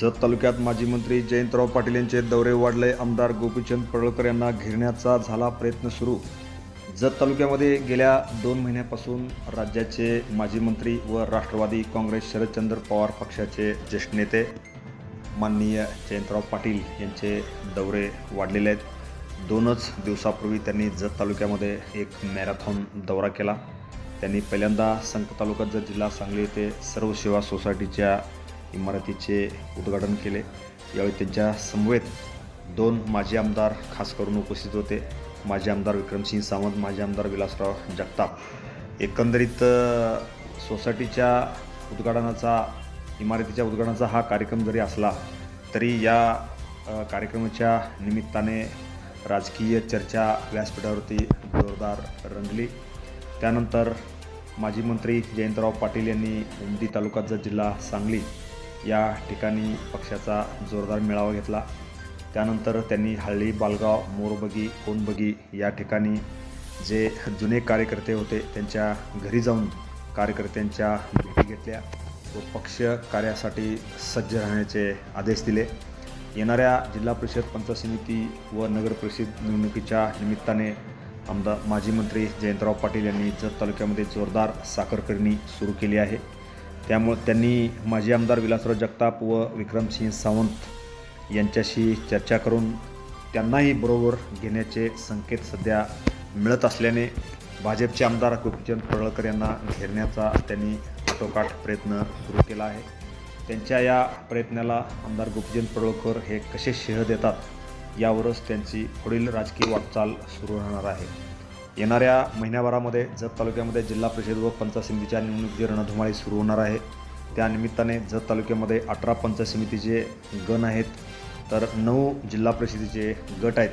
जत तालुक्यात माजी मंत्री जयंतराव पाटील यांचे दौरे वाढले. आमदार गोपीचंद पडळकर यांना घेरण्याचा झाला प्रयत्न सुरू. जत तालुक्यामध्ये गेल्या दोन महिन्यापासून राज्याचे माजी मंत्री व राष्ट्रवादी काँग्रेस शरदचंद्र पवार पक्षाचे ज्येष्ठ नेते माननीय जयंतराव पाटील यांचे दौरे वाढलेले आहेत. दोनच दिवसापूर्वी त्यांनी जत तालुक्यामध्ये एक मॅरेथॉन दौरा केला. त्यांनी पहिल्यांदा संक तालुका जत जिल्हा सांगली येथे सर्व सेवा सोसायटीच्या इमारतीचे उद्घाटन केले. यावेळी त्यांच्या समवेत दोन माजी आमदार खास करून उपस्थित होते. माजी आमदार विक्रमसिंह सावंत माजी आमदार विलासराव जगताप. एकंदरीत सोसायटीच्या उद्घाटनाचा इमारतीच्या उद्घाटनाचा हा कार्यक्रम जरी असला तरी या कार्यक्रमाच्या निमित्ताने राजकीय चर्चा व्यासपीठावरती जोरदार रंगली. त्यानंतर माजी मंत्री जयंतराव पाटील यांनी उमदी तालुक्याचा जिल्हा सांगली. या ठिकाणी पक्षाचा जोरदार मेळावा घेतला. त्यानंतर त्यांनी हळ्ळी बालगाव मोरबगी कोनबगी या ठिकाणी जे जुने कार्यकर्ते होते त्यांच्या घरी जाऊन कार्यकर्त्यांच्या भेटी घेतल्या व पक्ष कार्यासाठी सज्ज राहण्याचे आदेश दिले. येणाऱ्या जिल्हा परिषद पंचायत समिती व नगर परिषद निवडणुकीच्या निमित्ताने आमदार माजी मंत्री जयंतराव पाटील यांनी जत तालुक्यामध्ये जोरदार साखरकरणी सुरू केली आहे. त्यामुळे त्यांनी माजी आमदार विलासराव जगताप व विक्रमसिंह सावंत यांच्याशी चर्चा करून त्यांनाही बरोबर घेण्याचे संकेत सध्या मिळत असल्याने भाजपचे आमदार गोपीचंद पडळकर यांना घेरण्याचा त्यांनी आटोकाट प्रयत्न सुरू केला आहे. त्यांच्या या प्रयत्नाला आमदार गोपीचंद पडळकर हे कसे शेह देतात यावरच त्यांची पुढील राजकीय वाटचाल सुरू राहणार आहे. येणाऱ्या महिन्याभरामध्ये जत तालुक्यामध्ये जिल्हा परिषद व पंचायत समितीच्या निवडणुकीची रणधुमाळी सुरू होणार आहे त्यानिमित्ताने जत तालुक्यामध्ये अठरा पंचायत समितीचे गण आहेत. तर नऊ जिल्हा परिषदेचे गट आहेत.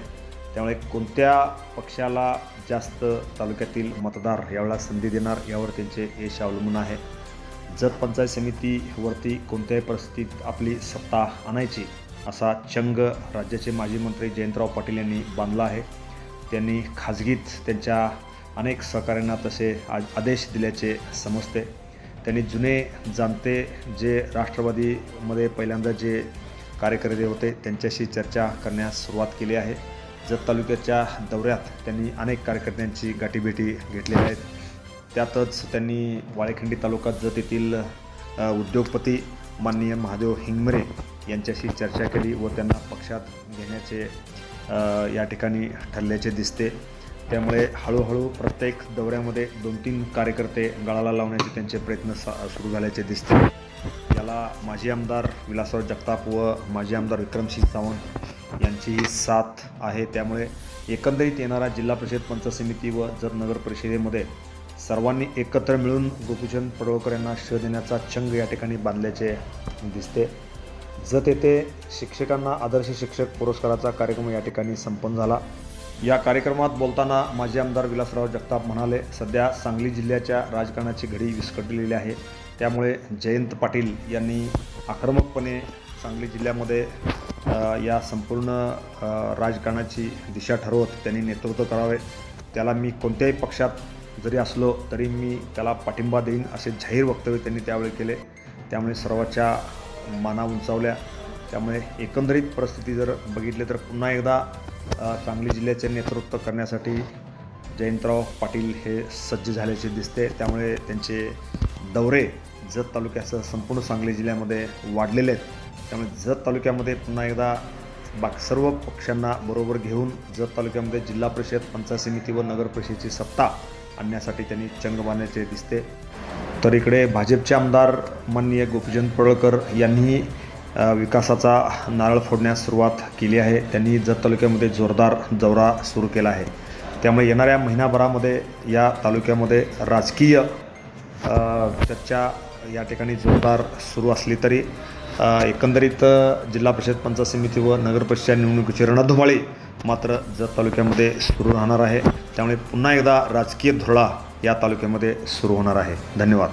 त्यामुळे कोणत्या पक्षाला जास्त तालुक्यातील मतदार यावेळेला संधी देणार यावर त्यांचे यश अवलंबून आहे. जत पंचायत समितीवरती कोणत्याही परिस्थितीत आपली सत्ता आणायची असा चंग राज्याचे माजी मंत्री जयंतराव पाटील यांनी बांधला आहे. त्यांनी खाजगीत त्यांच्या अनेक सहकाऱ्यांना तसे आ आदेश दिल्याचे समजते. त्यांनी जुने जाणते जे राष्ट्रवादीमध्ये पहिल्यांदा जे कार्यकर्ते होते त्यांच्याशी चर्चा करण्यास सुरुवात केली आहे. जत तालुक्याच्या दौऱ्यात त्यांनी अनेक कार्यकर्त्यांची गाठीभेटी घेतलेल्या आहेत. त्यातच त्यांनी वाळेखंडी तालुका जत येथील उद्योगपती माननीय महादेव हिंगमरे यांच्याशी चर्चा केली व त्यांना पक्षात घेण्याचे या ठिकाणी ठरल्याचे दिसते. त्यामुळे हळूहळू प्रत्येक दौऱ्यामध्ये दोन तीन कार्यकर्ते गळाला लावण्याचे त्यांचे प्रयत्न सा सुरू झाल्याचे दिसते. याला माजी आमदार विलासराव जगताप व माजी आमदार विक्रमसिंह सावंत यांचीही साथ आहे. त्यामुळे एकंदरीत येणारा जिल्हा परिषद पंच समिती व जर नगर परिषदेमध्ये सर्वांनी एकत्र मिळून गोपीचंद पडवळकर यांना श देण्याचा चंग या ठिकाणी बांधल्याचे दिसते. जत येथे शिक्षकांना आदर्श शिक्षक पुरस्काराचा कार्यक्रम या ठिकाणी संपन्न झाला. या कार्यक्रमात बोलताना माजी आमदार विलासराव जगताप म्हणाले सध्या सांगली जिल्ह्याच्या राजकारणाची घडी विस्कटलेली आहे. त्यामुळे जयंत पाटील यांनी आक्रमकपणे सांगली जिल्ह्यामध्ये या संपूर्ण राजकारणाची दिशा ठरवत त्यांनी नेतृत्व करावे. त्याला मी कोणत्याही पक्षात जरी असलो तरी मी त्याला पाठिंबा देईन असे जाहीर वक्तव्य त्यांनी त्यावेळी केले. त्यामुळे सर्वाच्या माना उंचावल्या. त्यामुळे एकंदरीत परिस्थिती जर बघितली तर पुन्हा एकदा सांगली जिल्ह्याचे नेतृत्व करण्यासाठी जयंतराव पाटील हे सज्ज झाल्याचे दिसते. त्यामुळे त्यांचे दौरे जत तालुक्यासह संपूर्ण सांगली जिल्ह्यामध्ये वाढलेले आहेत. त्यामुळे जत तालुक्यामध्ये पुन्हा एकदा बाकी सर्व पक्षांना बरोबर घेऊन जत तालुक्यामध्ये जिल्हा परिषद पंचायत समिती व नगर परिषदेची सत्ता आणण्यासाठी त्यांनी चंग बांधण्याचे दिसते. तर इकडे भाजपचे आमदार माननीय गोपीचंद पडळकर यांनी विकासाचा नारळ फोडण्यास सुरुवात केली आहे. त्यांनी जत तालुक्यामध्ये जोरदार दौरा सुरू केला आहे. त्यामुळे येणाऱ्या महिनाभरामध्ये या तालुक्यामध्ये राजकीय चर्चा या ठिकाणी जोरदार सुरू असली तरी एकंदरीत जिल्हा परिषद पंचायत समिती व नगरपरिषदच्या निवडणुकीची रणधुमाळी मात्र जत तालुक्यामध्ये सुरू राहणार आहे. त्यामुळे पुन्हा एकदा राजकीय धुरळा या तालुक्यामध्ये सुरू होणार आहे. धन्यवाद.